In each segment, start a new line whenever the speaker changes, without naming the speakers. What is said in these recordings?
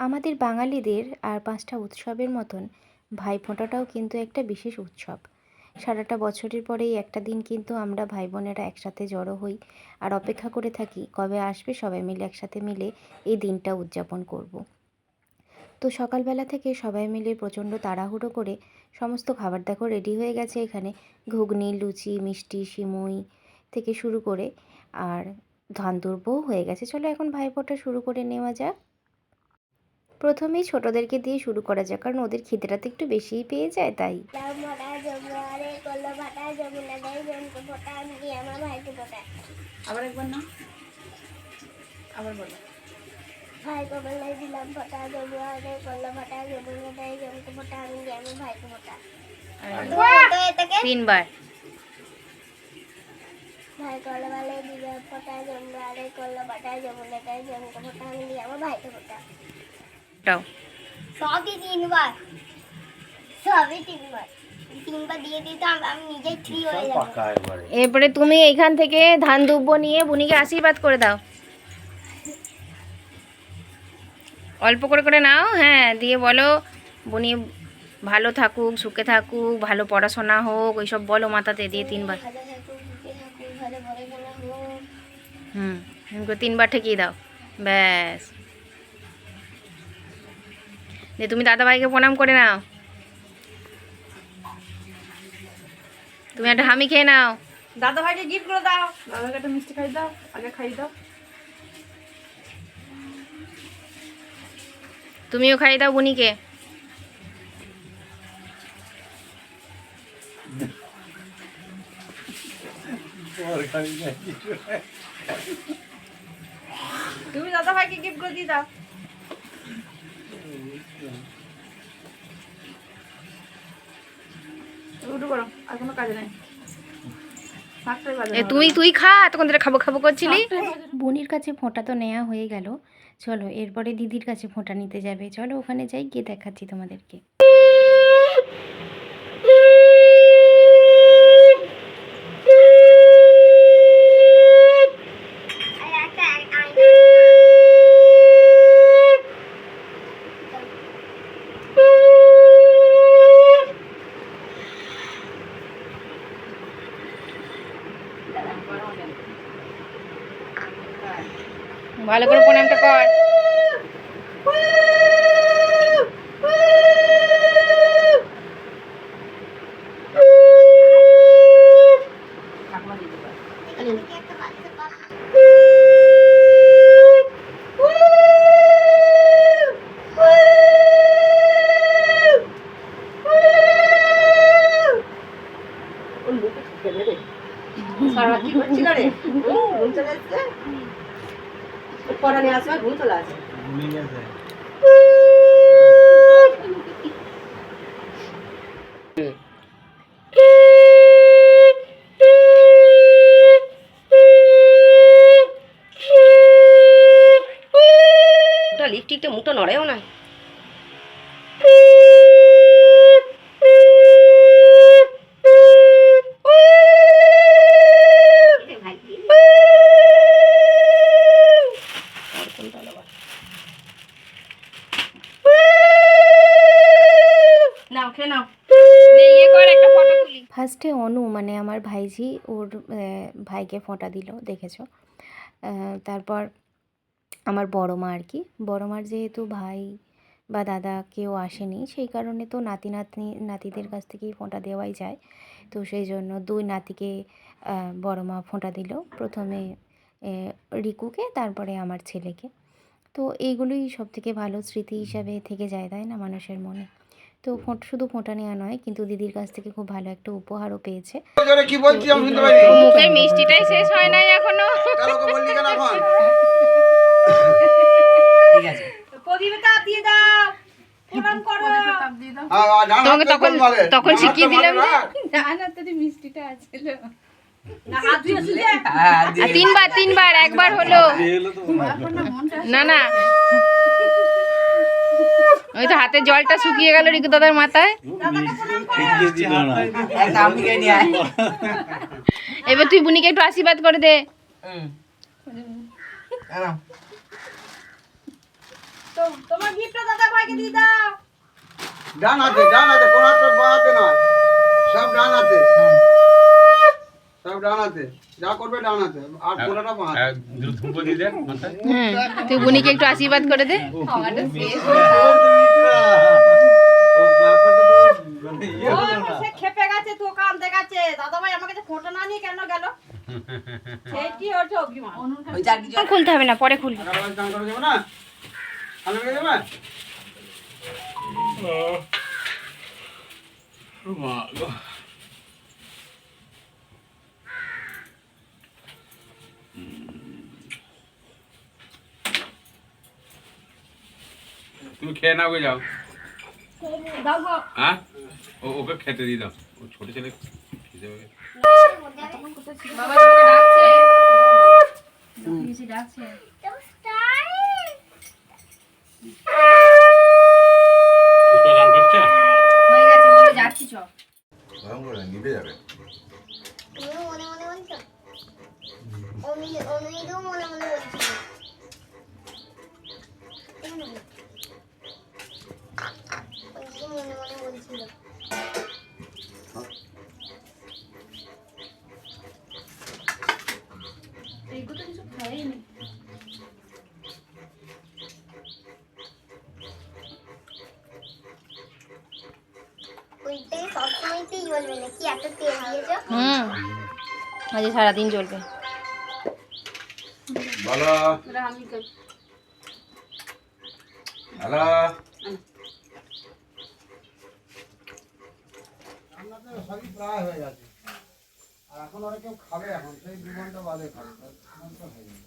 আমাদের বাঙালিদের আর পাঁচটা উৎসবের মতন ভাইফোঁটাটাও কিন্তু একটা বিশেষ উৎসব। সারাটা বছরের পরেই একটা দিন কিন্তু আমরা ভাই বোনেরা একসাথে জড়ো হই আর অপেক্ষা করে থাকি কবে আসবে সবাই মিলে একসাথে মিলে এই দিনটা উদযাপন করব। তো সকালবেলা থেকে সবাই মিলে প্রচণ্ড তাড়াহুড়ো করে সমস্ত খাবার দেখো রেডি হয়ে গেছে এখানে। ঘুগনি, লুচি, মিষ্টি, সিমুই থেকে শুরু করে আর ধান দুর্বও হয়ে গেছে। চলো এখন ভাইফোঁটা শুরু করে নেওয়া যাক। প্রথমেই ছোটদেরকে দিয়ে শুরু করা যাক কারণ ওদের খিদেটা তো একটু বেশিই পেয়ে যায় তাই।
আমি ভাইকে ফোটা।
আবার একবার না আবার বলো।
ভাই কবলে দিলাম ফোটা জমুয়া রে কল্লো ফাটা জমুনা দেয় জমকে ফোটা আমি দিয়ে আমার ভাইকে ফোটা।
তিনবার।
ভাই কল্লো বালে দিলাম ফোটা জমুয়া রে কল্লো ফাটা জমুনা দেয় জমকে ফোটা আমি দিয়ে আমার ভাইকে ফোটা।
টাও
সবই তিনবার। সবই তিনবার। হয়ে
এরপরে তুমি এখান থেকে ধান দুব্ব নিয়ে বুনিকে আশীর্বাদ করে দাও। অল্প করে করে নাও হ্যাঁ দিয়ে বলো বুনি ভালো থাকুক সুখে থাকুক ভালো পড়াশোনা হোক ওইসব বলো মাথাতে দিয়ে তিনবার। হুম তিনবার ঠেকিয়ে দাও। ব্যাস। দিয়ে তুমি দাদাভাইকে প্রণাম করে নাও। তুমি একটা হামি খেয়ে নাও।
দাদা ভাইকে গিফট করে দাও। দাদা একটা মিষ্টি খাই দাও আগে খাই দাও।
তুমিও খাইয়ে দাও বুনিকে।
তুমি দাদা ভাইকে গিফট করে দিয়ে দাও। উঠু করো আর কোনো কাজে নাই। সাতটাই বাজে
এ তুই তুই খা তখন ধরে খাব খাব করছিলি। বোনের কাছে ফোঁটা তো নেওয়া হয়ে গেল। চলো এরপরে দিদির কাছে ফোঁটা নিতে যাবে। চলো ওখানে যাই গিয়ে দেখাচ্ছি তোমাদেরকে। ভালো করে প্রণামটা কর।
Thank দিতে পারে
এখানে থেকে একটা বাচ্চা পাখি
ওর মুখে ঠুকে রে সারা কি করছিল রে ও, ঘুম চলে এসছে পড়া আসবে ঘুম চলে। ওটা লিপস্টিকটা মুখটা নড়েও না
অনু মানে আমার ভাইঝি, ওর ভাইকে ফোঁটা দিল, দেখেছ? তারপর আমার বড় মা আর কি। বড় মার যেহেতু ভাই বা দাদা কেউ আসেনি, সেই কারণে তো নাতি, নাতনি, নাতিদের কাছ থেকেই ফোঁটা দেওয়াই যায়। তো সেই জন্য দুই নাতিকে বড় মা ফোঁটা দিল। প্রথমে রিকুকে, তারপরে আমার ছেলেকে। তো এইগুলোই সব থেকে ভালো স্মৃতি হিসাবে থেকে যায়, তাই না, মানুষের মনে? তো ফোঁট শুধু ফোঁটা নেওয়া নয় কিন্তু দিদির কাছ থেকে খুব ভালো একটা উপহারও পেয়েছে।
কি বলছি আমি শুনতে পাইনি
মুখের মিষ্টিটাই শেষ হয় নাই
এখনও। বললি কেন এখন
প্রদীপে তাপ দিয়ে দাও। প্রণাম করো। তাপ দিয়ে দাও
আ, আ, ডান
তোমাকে তখন- তখন শিখিয়ে দিলাম
না।
না হাত ধুয়ে শুলে
তিনবার তিনবার একবার হলো।
হয়।
না না ওই তো হাতের জলটা শুকিয়ে গেল রিকু দাদার মাথায়।
না।
এবার তুই বুনিকে একটু আশীর্বাদ করে দে।
তোমার গিফটটা দাদা ভাইকে দিয়ে দাও
ডান হাতে ডান হাতে কোন হাতে বাঁ হাতে নয়। সব ডান হাতে। সব ডান যা করবে ডান আর পুরোটা বাঁ হাতে।
দিয়ে দেন মাথায়।
তুই বুনিকে একটু আশীর্বাদ করে দে।
হ্যাঁ।
খেপে গেছে তো গেছে দাদা ভাই ফটো না নিয়ে কেন গেল?
খুলতে হবে না পরে খুলবি।
মা তুমি খেয়ে নাও গে যাও। হ্যাঁ? ও ওকে খেতে দিয়ে দাও। ও ছোট ছেলে খেতে হবে।
বাবা তোকে ডাকছে পিসি ডাকছে
পুষ্পা গান করছে
হয়ে গেছে বলে যাচ্ছি চ
গরম করে নিভে যাবে
তুমিও মনে মনে বলছো অমি অমিও মনে মনে বলছিল। অমি মনে মনে বলছিল
এইগুলো কিছু খাইনি
ওইটাই সবসময়তেই বলবে না কি এত তেল দিয়েছ
হুম। আজ সারাদিন চলবে
বলো। হ্যালো
আমাদের সবই প্রায় হয়ে গেছে। আর এখন ওরা কেউ খাবে এখন সেই দু ঘণ্টা বাদে খাবে তো হয়ে গেছে।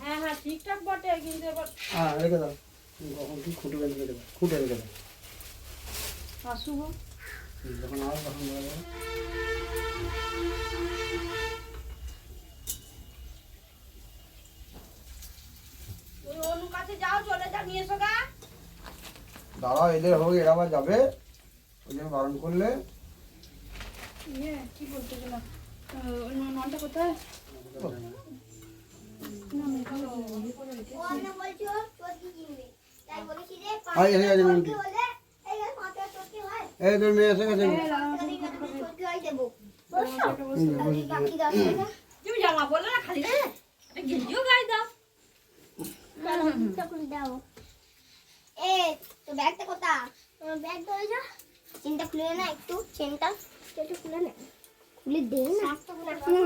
হ্যাঁ হ্যাঁ ঠিকঠাক বটে কিন্তু এবার
হ্যাঁ রেখে দাও। কখন কি খুঁটে রেখে দেবে? খুঁটে রেখে দাও।
আসুব
যখন আসবে তখন
যাও চলে নিয়ে এসো গা।
দাঁড়াও এদের হোক এরা আবার যাবে। ওই জন্য বারণ করলে।
কি বলতে গেলাম? ননটা কোথায়?
এই,
হয়।
তোর মেয়ে এসে গেছে।
হয়
তুমি জামা বললে না খালি? গেঞ্জিও গায়ে দাও।
তখন দাও। এ তো ব্যাগটা কোথা? তোমার ব্যাগ ধরে যা। চেনটা খুলে না একটু চেনটা। একটু খুলে না। খুলে দে না।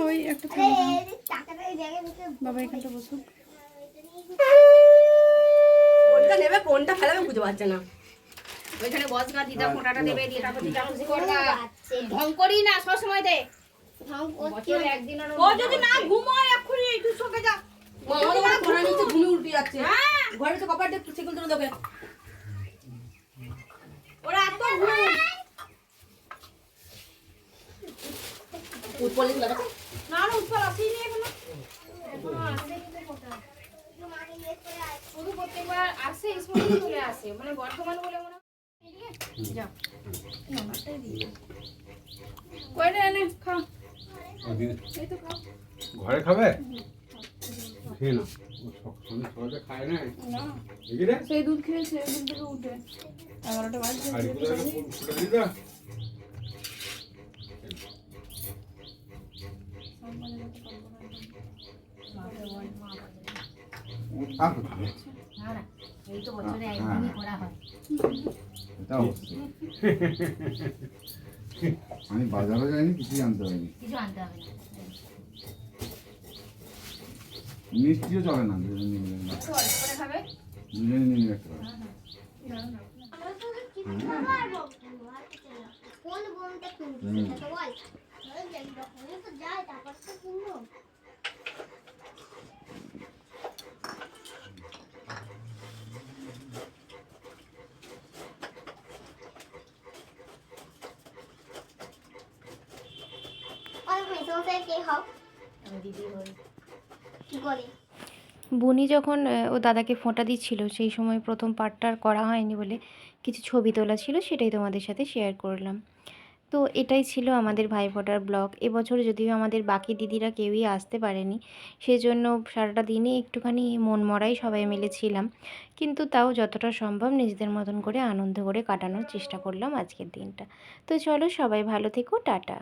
ওই একটা
আরে এই যে টাকাটা এই ব্যাগে ঢুকে
বাবা এখানটা বসুক
কোনটা নেবে কোনটা ফেলাবে বুঝতে পারছে না।
ওইখানে বস গা দিদা ফোঁটাটা দেবে দিয়ে তারপর দিদা খুশি করবা ঢং করি না দে
ঢং
একদিন
ও যদি না ঘুমোয় এক্ষুনি তুই সঙ্গে যা
মা আমাদের বাড়ি ঘোড়া নিচে ঘুমে উল্টে যাচ্ছে
হ্যাঁ
ঘরে তো কপাট দিয়ে সেগুলো তুলে দেবে
ওরা এত ঘুম
উৎপল এগুলো দেখো
না না উৎপল আসেনি এখনও
মাকে জিজ্ঞেস করে আয়
শুধু প্রত্যেকবার আসে স্কুলে চলে আসে। মানে বর্তমান বলে মনে
ঘরে খাবে? খেয়ে না ও সক- সন্ধ্যে সকালে খায় না।
সেই দুধ খেয়েছে উঠে। এগারোটা বাজে
এই তো বছরে একদিনই করা হয়।
এটা আমি বাজারে যাইনি আনতে
কিছু আনতে হবে না।
মিষ্টিও চলে না দুজনে দুজনে
পারব কোন বোনটা কিনবি? সেটা বল। তো যাই তারপর তো কিনবো। করে
বুনি যখন ও দাদাকে ফোঁটা দিচ্ছিল, সেই সময় প্রথম পার্টটা করা হয়নি বলে কিছু ছবি তোলা ছিল, সেটাই তোমাদের সাথে শেয়ার করলাম। তো এটাই ছিল আমাদের ভাইফোঁটার ব্লগ এবছর যদিও আমাদের বাকি দিদিরা কেউই আসতে পারেনি, সেজন্য সারাটা দিনই একটুখানি মন মরাই সবাই মিলে ছিলাম। কিন্তু তাও যতটা সম্ভব নিজেদের মতন করে আনন্দ করে কাটানোর চেষ্টা করলাম আজকের দিনটা। তো চলো সবাই ভালো থেকো, টাটা।